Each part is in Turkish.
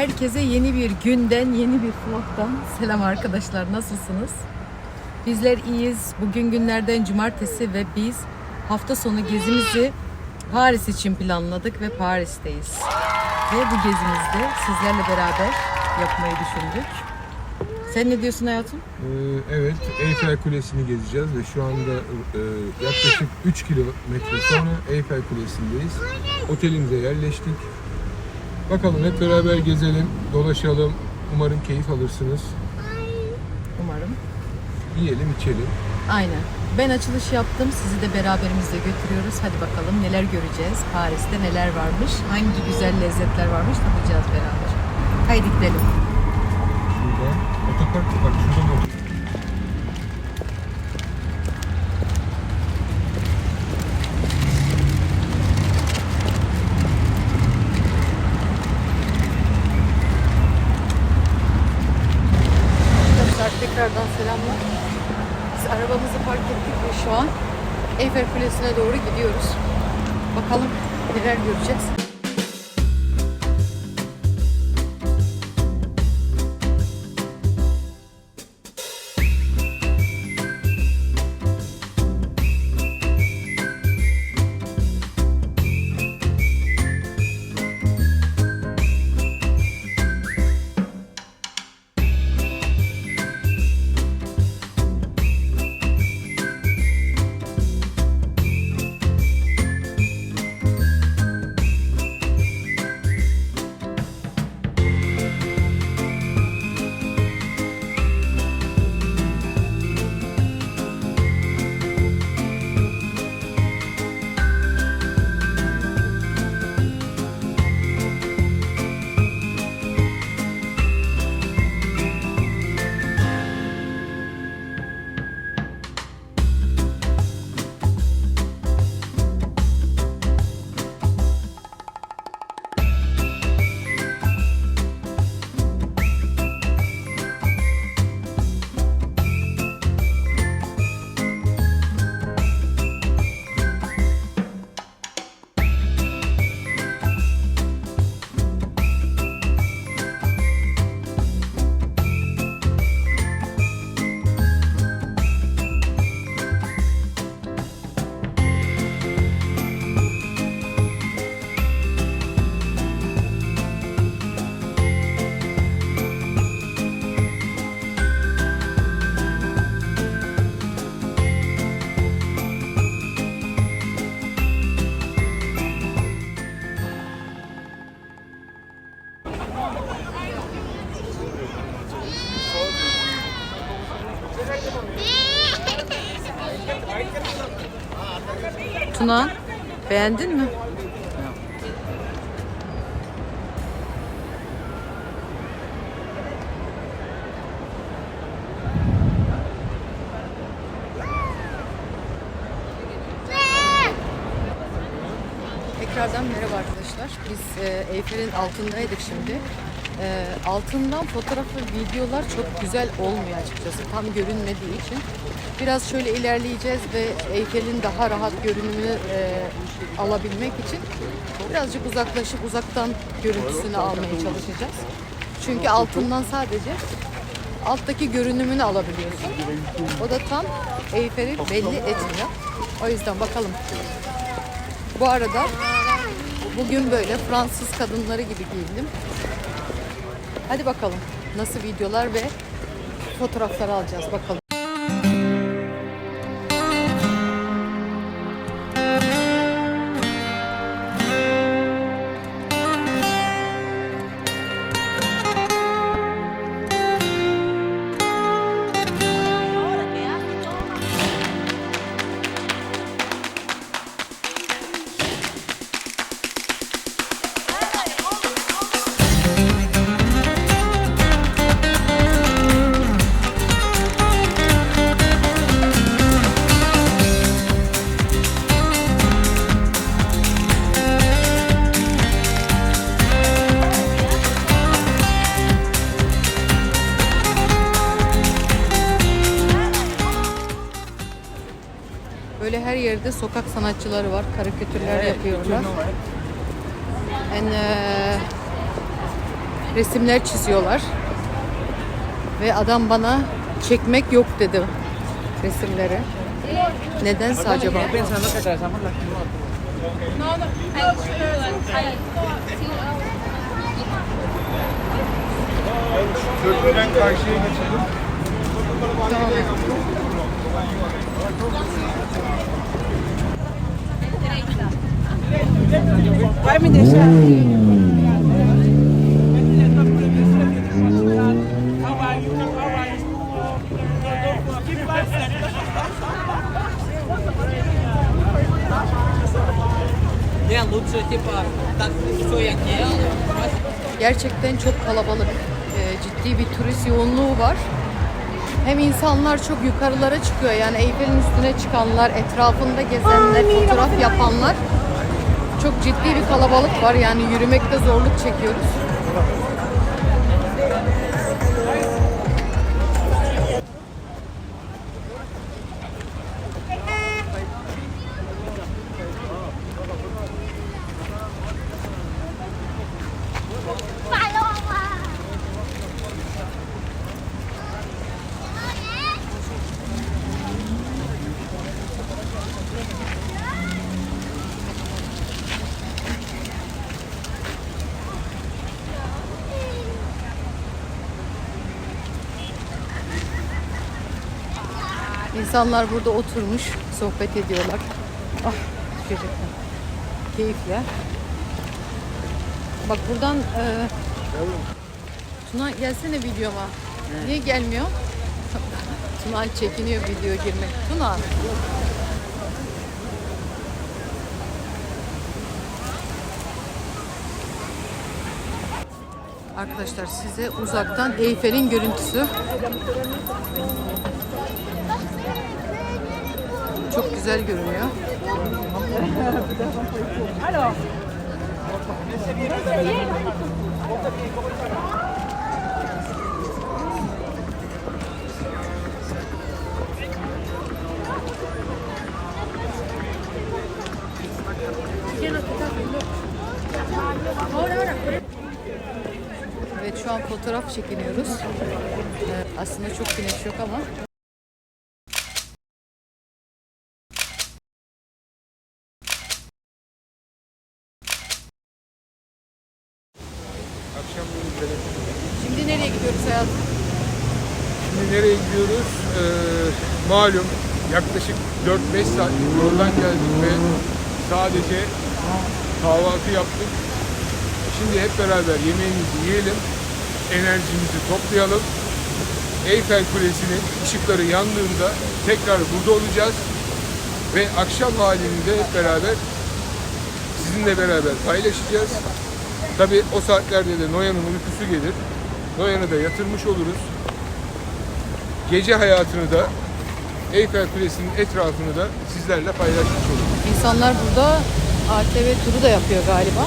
Herkese yeni bir günden, yeni bir vlogdan selam arkadaşlar. Nasılsınız? Bizler iyiyiz. Bugün günlerden cumartesi ve biz hafta sonu gezimizi Paris için planladık ve Paris'teyiz. Ve bu gezimizde sizlerle beraber yapmayı düşündük. Sen ne diyorsun hayatım? Ee, evet, Eyfel Kulesi'ni gezeceğiz ve şu anda e, yaklaşık 3 kilometre sonra Eyfel Kulesi'ndeyiz. Otelimize yerleştik. Bakalım hep beraber gezelim, dolaşalım. Umarım keyif alırsınız. Umarım. Yiyelim, içelim. Aynen. Ben açılış yaptım. Sizi de beraberimizle götürüyoruz. Hadi bakalım neler göreceğiz. Paris'te neler varmış. Hangi güzel lezzetler varmış bakacağız beraber. Haydi gidelim. Şurada otopark, bak şurada da otopark. Arkadaşlar tekrardan selamlar. Biz arabamızı park ettik ve şu an Eyfel Kulesi'ne doğru gidiyoruz. Bakalım neler göreceğiz. Tuna beğendin mi? Tekrardan merhaba arkadaşlar. Biz e, Eyfel'in altındaydık şimdi. E, altından fotoğraf ve videolar çok güzel olmuyor açıkçası. Tam görünmediği için. Biraz şöyle ilerleyeceğiz ve Eyfel'in daha rahat görünümünü e, alabilmek için birazcık uzaklaşıp uzaktan görüntüsünü almaya çalışacağız. Çünkü altından sadece alttaki görünümünü alabiliyorsun. O da tam Eyfel'i belli etmiyor. O yüzden bakalım. Bu arada bugün böyle Fransız kadınları gibi giyindim. Hadi bakalım nasıl videolar ve fotoğraflar alacağız bakalım. Sanatçıları var. Karikatürler yapıyorlar. And uh, resimler çiziyorlar. Ve adam bana çekmek yok dedi resimleri. Nedense acaba? Köprüden karşıya geçelim. Vai Gerçekten çok kalabalık. Ee, ciddi bir turist yoğunluğu var. Hem insanlar çok yukarılara çıkıyor. Yani Eyfel'in üstüne çıkanlar, etrafında gezenler, fotoğraf yapanlar. Çok ciddi bir kalabalık var. Yani yürümekte zorluk çekiyoruz. İnsanlar burada oturmuş, sohbet ediyorlar. Ah, düşecekler. Keyifle. Bak buradan e, Tuna gelsene videoma. Niye gelmiyor? Tuna çekiniyor video girmek. Tuna. Arkadaşlar size uzaktan Eyfel'in görüntüsü. Çok güzel görünüyor. Evet şu an fotoğraf çekiniyoruz. Ee, aslında çok güneş yok ama. Akşam böyle Şimdi nereye gidiyoruz hayatım? Gidiyoruz? Ee, malum yaklaşık 4-5 saat yoldan geldik ve sadece kahvaltı yaptık. Şimdi hep beraber yemeğimizi yiyelim, enerjimizi toplayalım. Eyfel Kulesi'nin ışıkları yandığında tekrar burada olacağız. Ve akşam halini de hep beraber sizinle beraber paylaşacağız. Tabi o saatlerde de Noyan'ın uykusu gelir. Noyan'ı da yatırmış oluruz gece hayatını da Eyfel Kulesi'nin etrafını da sizlerle paylaşmış oluruz. İnsanlar burada ATV turu da yapıyor galiba.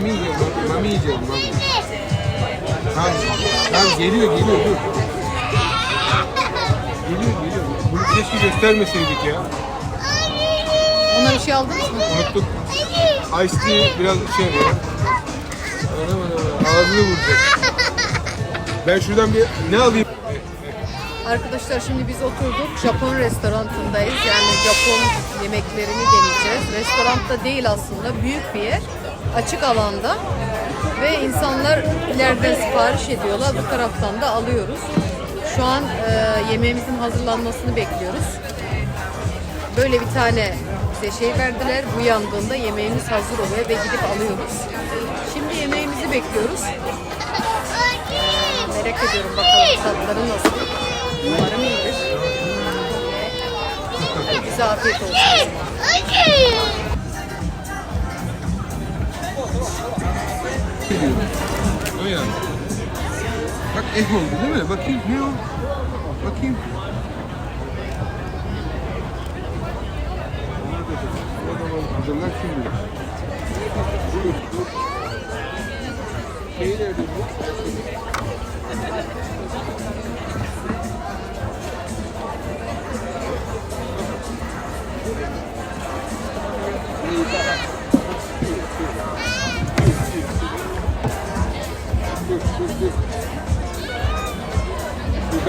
Memi yiyeceğim, mami yiyeceğim mami. Tamam, tamam geliyor geliyor dur. Geliyor geliyor. Bunu keşke göstermeseydik ya. Ona bir şey aldınız mı? Unuttuk. Ice tea biraz şey ya. Aman aman ağzını vuracak. Ben şuradan bir ne alayım? Arkadaşlar şimdi biz oturduk. Japon restoranındayız. Yani Japon yemeklerini deneyeceğiz. Restoranda değil aslında. Büyük bir yer. Açık alanda. Ve insanlar ileriden sipariş ediyorlar. Bu taraftan da alıyoruz. Şu an e, yemeğimizin hazırlanmasını bekliyoruz. Böyle bir tane bize şey verdiler. Bu yandığında yemeğimiz hazır oluyor ve gidip alıyoruz. Şimdi yemeğimizi bekliyoruz. Merak ediyorum bakalım tatları nasıl. Umarım iyidir. Bize afiyet olsun. Bak et oldu değil mi? Bakayım ne o? Bakayım. Hazırlar şimdi. Dur,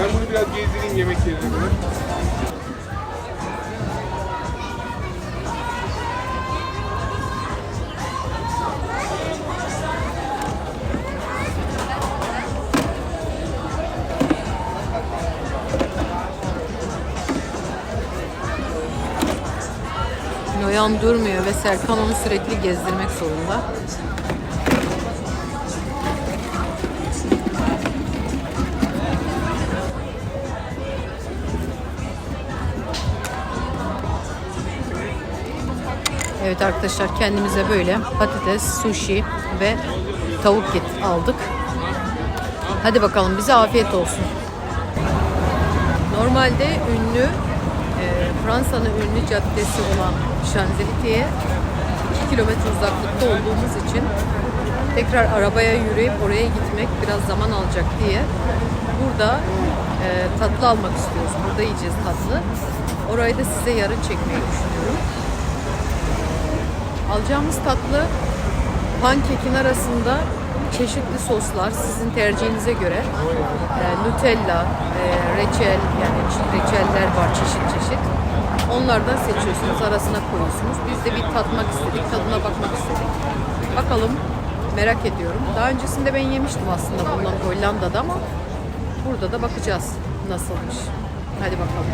Ben bunu biraz gezdireyim yemek yerine kadar. Noyan durmuyor ve Serkan onu sürekli gezdirmek zorunda. Evet arkadaşlar kendimize böyle patates, sushi ve tavuk aldık. Hadi bakalım bize afiyet olsun. Normalde ünlü e, Fransa'nın ünlü caddesi olan Şanzelize'ye 2 kilometre uzaklıkta olduğumuz için tekrar arabaya yürüyüp oraya gitmek biraz zaman alacak diye burada e, tatlı almak istiyoruz. Burada yiyeceğiz tatlı. Orayı da size yarın çekmeyi düşünüyorum. Alacağımız tatlı pankekin arasında çeşitli soslar sizin tercihinize göre e, Nutella, e, reçel yani reçeller var çeşit çeşit. Onlardan seçiyorsunuz, arasına koyuyorsunuz. Biz de bir tatmak istedik, tadına bakmak istedik. Bakalım, merak ediyorum. Daha öncesinde ben yemiştim aslında bundan Hollanda'da ama burada da bakacağız nasılmış. Hadi bakalım.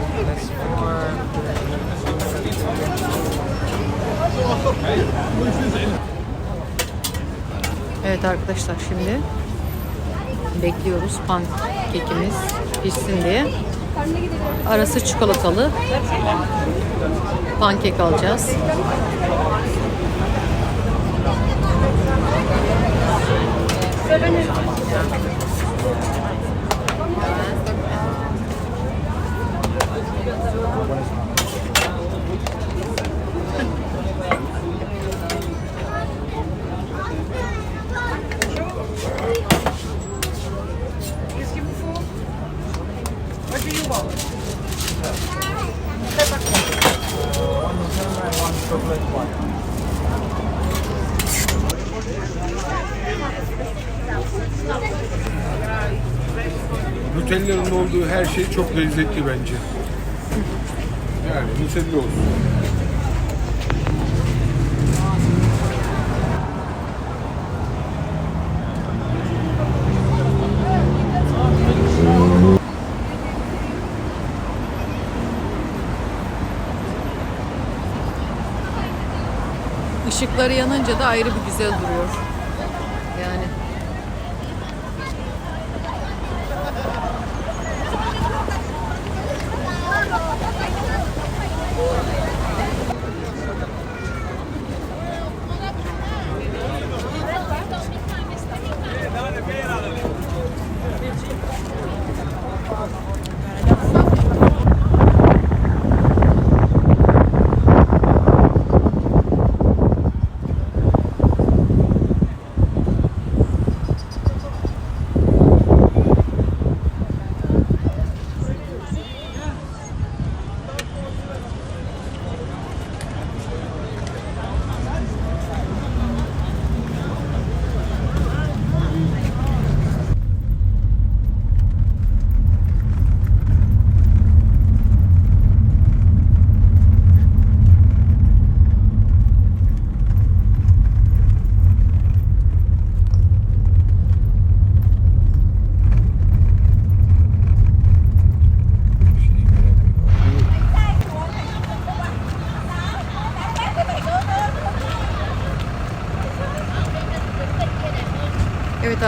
Evet arkadaşlar şimdi bekliyoruz pankekimiz pişsin diye. Arası çikolatalı pankek alacağız. Şey çok lezzetli bence. Yani Nutella olsun. Işıkları yanınca da ayrı bir güzel duruyor.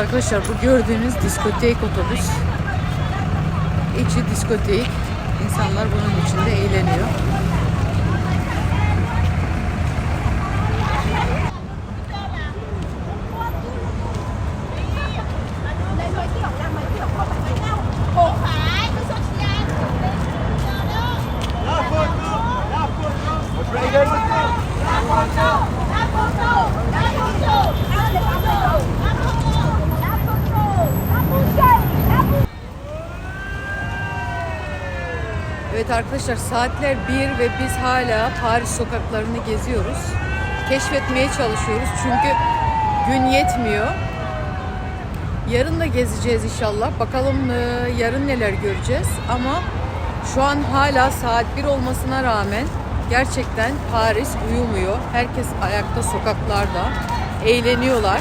Arkadaşlar bu gördüğünüz diskotek otobüs. İçi diskotek. İnsanlar bunun içinde eğleniyor. Arkadaşlar saatler 1 ve biz hala Paris sokaklarını geziyoruz. Keşfetmeye çalışıyoruz çünkü gün yetmiyor. Yarın da gezeceğiz inşallah. Bakalım e, yarın neler göreceğiz ama şu an hala saat 1 olmasına rağmen gerçekten Paris uyumuyor. Herkes ayakta sokaklarda eğleniyorlar.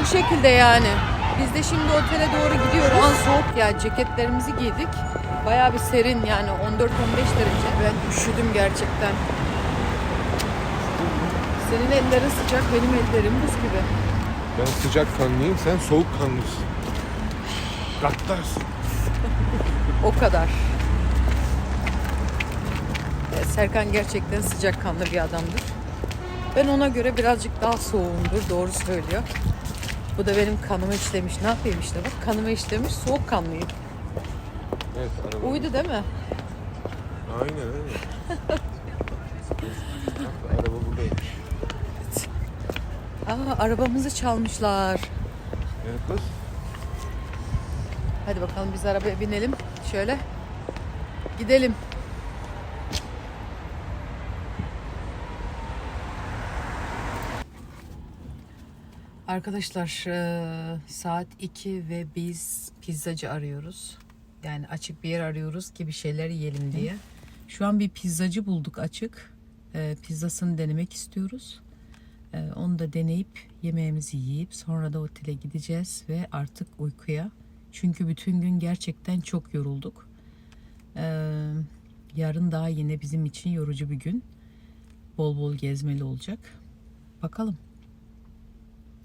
Bu şekilde yani. Biz de şimdi otele doğru gidiyoruz. An soğuk ya ceketlerimizi giydik. Bayağı bir serin yani 14-15 derece. Ben üşüdüm gerçekten. Senin ellerin sıcak, benim ellerim buz gibi. Ben sıcak kanlıyım, sen soğuk kanlısın. Gattarsın. O kadar. E, Serkan gerçekten sıcakkanlı bir adamdır. Ben ona göre birazcık daha soğuğumdur. Doğru söylüyor. Bu da benim kanıma işlemiş. Ne yapayım işte bak kanıma işlemiş soğukkanlıyım. Evet, araba. Uydu değil mi? Aynen öyle. Bak, araba buradaymış. Aa arabamızı çalmışlar. Evet kız. Hadi bakalım biz arabaya binelim. Şöyle. Gidelim. Arkadaşlar eee, saat 2 ve biz pizzacı arıyoruz. Yani açık bir yer arıyoruz ki bir şeyler yiyelim diye. Şu an bir pizzacı bulduk açık. Eee, pizzasını denemek istiyoruz. Eee, onu da deneyip yemeğimizi yiyip sonra da otele gideceğiz ve artık uykuya. Çünkü bütün gün gerçekten çok yorulduk. Eee, yarın daha yine bizim için yorucu bir gün. Bol bol gezmeli olacak. Bakalım.